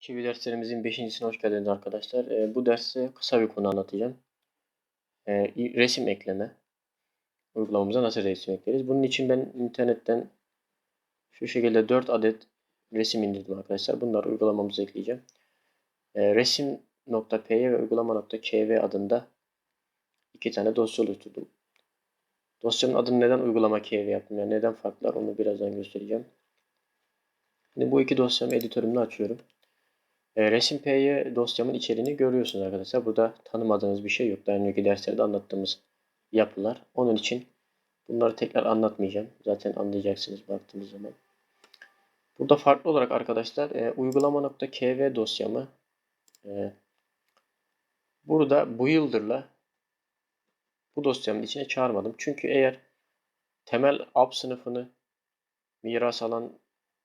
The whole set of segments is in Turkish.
Kivi derslerimizin 5.sine hoş geldiniz arkadaşlar. Ee, bu derste kısa bir konu anlatacağım. İ- resim ekleme. Uygulamamıza nasıl resim ekleriz? Bunun için ben internetten şu şekilde 4 adet resim indirdim arkadaşlar. Bunları uygulamamıza ekleyeceğim. Ee, resim.py ve uygulama.kv adında iki tane dosya oluşturdum. Dosyanın adını neden uygulama kv yaptım? Yani neden farklılar onu birazdan göstereceğim. Şimdi bu iki dosyamı editörümde açıyorum. E, Resim P'ye dosyamın içeriğini görüyorsunuz arkadaşlar. Burada tanımadığınız bir şey yok. Daha önceki derslerde anlattığımız yapılar. Onun için bunları tekrar anlatmayacağım. Zaten anlayacaksınız baktığınız zaman. Burada farklı olarak arkadaşlar e, uygulama.kv dosyamı e, burada bu yıldırla bu dosyamın içine çağırmadım. Çünkü eğer temel app sınıfını miras alan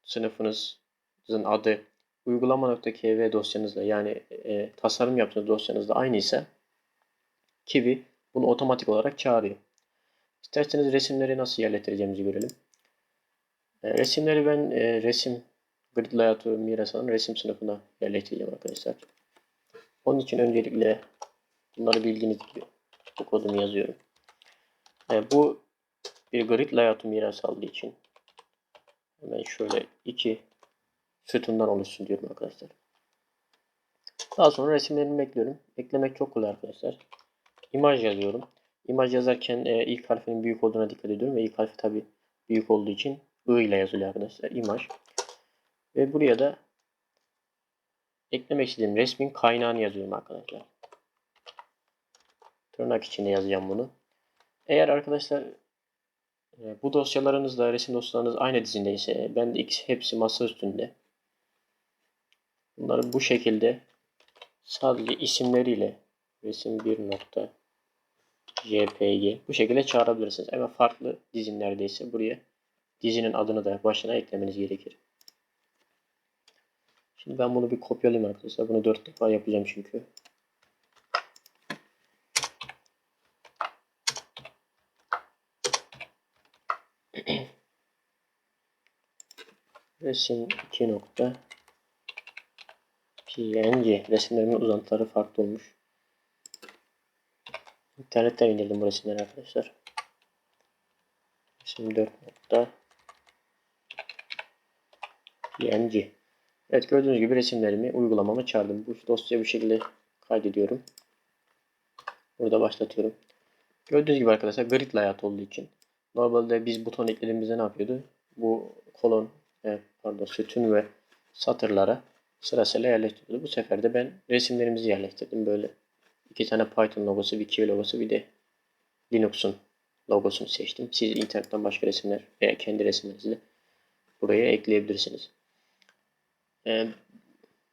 sınıfınızın adı uygulama.kv dosyanızla yani e, tasarım yaptığınız dosyanızla aynı ise Kiwi bunu otomatik olarak çağırıyor. İsterseniz resimleri nasıl yerleştireceğimizi görelim. E, resimleri ben e, resim grid layout'u miras alan resim sınıfına yerleştireceğim arkadaşlar. Onun için öncelikle bunları bildiğiniz gibi bu kodumu yazıyorum. E, bu bir grid layout'u miras aldığı için hemen şöyle iki sütundan oluşsun diyorum arkadaşlar. Daha sonra resimlerimi ekliyorum. Eklemek çok kolay arkadaşlar. İmaj yazıyorum. İmaj yazarken e, ilk harfinin büyük olduğuna dikkat ediyorum ve ilk harfi tabi büyük olduğu için I ile yazılıyor arkadaşlar. İmaj. Ve buraya da eklemek istediğim resmin kaynağını yazıyorum arkadaşlar. Tırnak içinde yazacağım bunu. Eğer arkadaşlar e, bu dosyalarınızla resim dosyalarınız aynı dizindeyse ben de X hepsi masa üstünde. Bunları bu şekilde sadece isimleriyle resim 1 nokta jpg bu şekilde çağırabilirsiniz. Ama farklı dizinlerdeyse buraya dizinin adını da başına eklemeniz gerekir. Şimdi ben bunu bir kopyalayayım arkadaşlar. Bunu 4 defa yapacağım çünkü. Resim 2 nokta PNG. Resimlerimin uzantıları farklı olmuş. İnternetten indirdim bu resimleri arkadaşlar. Resim 4 nokta PNG. Evet gördüğünüz gibi resimlerimi uygulamama çağırdım. Bu dosyayı bu şekilde kaydediyorum. Burada başlatıyorum. Gördüğünüz gibi arkadaşlar grid layout olduğu için normalde biz buton eklediğimizde ne yapıyordu? Bu kolon, pardon sütun ve satırlara sırasıyla yerleştiriyordu. Bu sefer de ben resimlerimizi yerleştirdim. Böyle iki tane Python logosu, Kiwi logosu, bir de Linux'un logosunu seçtim. Siz internetten başka resimler veya kendi resimlerinizi de buraya ekleyebilirsiniz. Ee,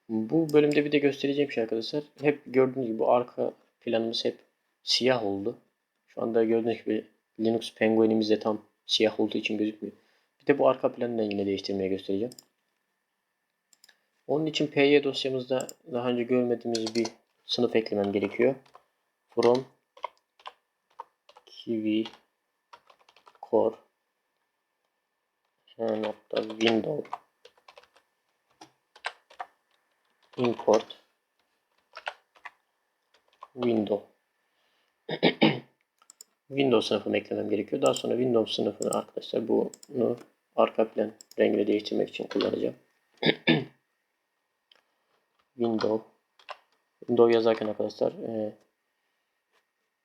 bu bölümde bir de göstereceğim şey arkadaşlar. Hep gördüğünüz gibi bu arka planımız hep siyah oldu. Şu anda gördüğünüz gibi Linux Penguin'imiz de tam siyah olduğu için gözükmüyor. Bir de bu arka planını yine değiştirmeye göstereceğim. Onun için py dosyamızda daha önce görmediğimiz bir sınıf eklemem gerekiyor. From kiwi core nokta window import window Windows sınıfını eklemem gerekiyor. Daha sonra Windows sınıfını arkadaşlar bunu arka plan rengini değiştirmek için kullanacağım. Windows Windows yazarken arkadaşlar e,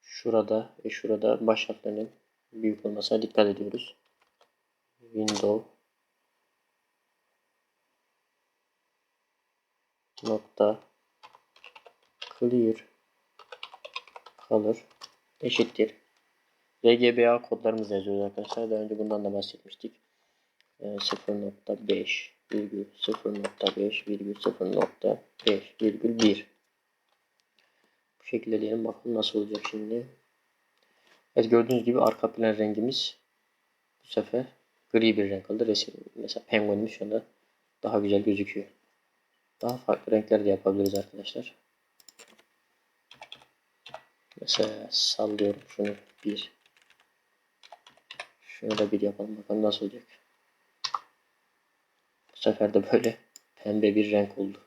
şurada ve şurada baş harflerinin büyük olmasına dikkat ediyoruz. Windows nokta clear color eşittir. RGBA kodlarımızı yazıyoruz arkadaşlar. Daha önce bundan da bahsetmiştik. E, 0.5 virgül 0.5 virgül 0.5 virgül 1 bu şekilde diyelim bakalım nasıl olacak şimdi. Evet gördüğünüz gibi arka plan rengimiz bu sefer gri bir renk aldı. Resim mesela penguinimiz şu anda daha güzel gözüküyor. Daha farklı renkler de yapabiliriz arkadaşlar. Mesela sallıyorum şunu bir. Şunu da bir yapalım bakalım nasıl olacak sefer de böyle pembe bir renk oldu.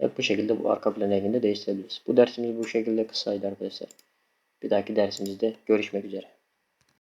Ve bu şekilde bu arka plan rengini de değiştirebiliriz. Bu dersimiz bu şekilde kısaydı arkadaşlar. Bir dahaki dersimizde görüşmek üzere.